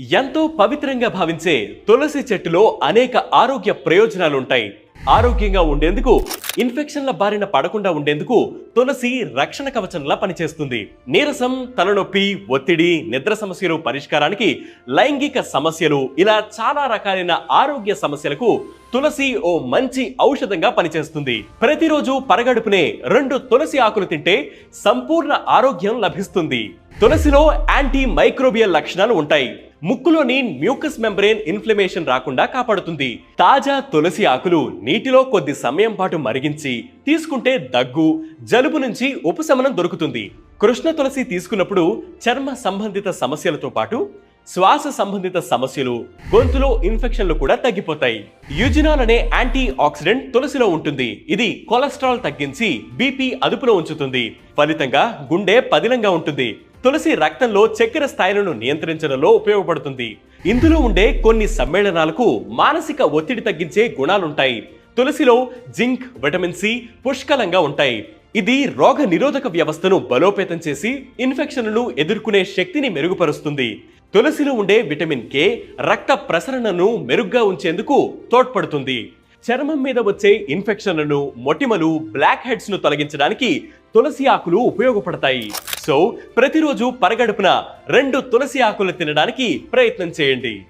ఎంతో పవిత్రంగా భావించే తులసి చెట్టులో అనేక ఆరోగ్య ప్రయోజనాలుంటాయి. ఆరోగ్యంగా ఉండేందుకు ఇన్ఫెక్షన్ల బారిన పడకుండా ఉండేందుకు తులసి రక్షణ కవచంలా పనిచేస్తుంది. నీరసం తలనొప్పి ఒత్తిడి నిద్ర సమస్యలు పరిష్కారానికి లైంగిక సమస్యలు ఇలా చాలా రకాలైన ఆరోగ్య సమస్యలకు తులసి ఓ మంచి ఔషధంగా పనిచేస్తుంది. ప్రతిరోజు పరగడుపునే రెండు తులసి ఆకులు తింటే సంపూర్ణ ఆరోగ్యం లభిస్తుంది. తులసిలో యాంటీ మైక్రోబియల్ లక్షణాలు ఉంటాయి. ముక్కులోని మ్యూకస్ మెంబ్రేన్ ఇన్ఫ్లమేషన్ రాకుండా కాపాడుతుంది. తాజా తులసి ఆకులు నీటిలో కొద్ది సమయం పాటు మరిగించి తీసుకుంటే దగ్గు జలుబు నుంచి ఉపశమనం దొరుకుతుంది. కృష్ణ తులసి తీసుకున్నప్పుడు చర్మ సంబంధిత సమస్యలతో పాటు శ్వాస సంబంధిత సమస్యలు గొంతులో ఇన్ఫెక్షన్లు కూడా తగ్గిపోతాయి. యుజినాల్ అనే యాంటీ ఆక్సిడెంట్ తులసిలో ఉంటుంది. ఇది కొలెస్ట్రాల్ తగ్గించి బీపీ అదుపులో ఉంచుతుంది. ఫలితంగా గుండె పదిలంగా ఉంటుంది. తులసి రక్తంలో చక్కెర స్థాయిలను నియంత్రించడంలో ఉపయోగపడుతుంది. ఇందులో ఉండే కొన్ని సమ్మేళనాలకు మానసిక ఒత్తిడి తగ్గించే గుణాలుంటాయి. తులసిలో జింక్ విటమిన్ సి పుష్కలంగా ఉంటాయి. ఇది రోగ నిరోధక వ్యవస్థను బలోపేతం చేసి ఇన్ఫెక్షన్లను ఎదుర్కొనే శక్తిని మెరుగుపరుస్తుంది. తులసిలో ఉండే విటమిన్ కే రక్త ప్రసరణను మెరుగ్గా ఉంచేందుకు తోడ్పడుతుంది. చర్మం మీద వచ్చే ఇన్ఫెక్షన్లను మొటిమలు బ్లాక్ హెడ్స్ను తొలగించడానికి తులసి ఆకులు ఉపయోగపడతాయి. సో ప్రతిరోజు పరగడుపున రెండు తులసి ఆకులు తినడానికి ప్రయత్నం చేయండి.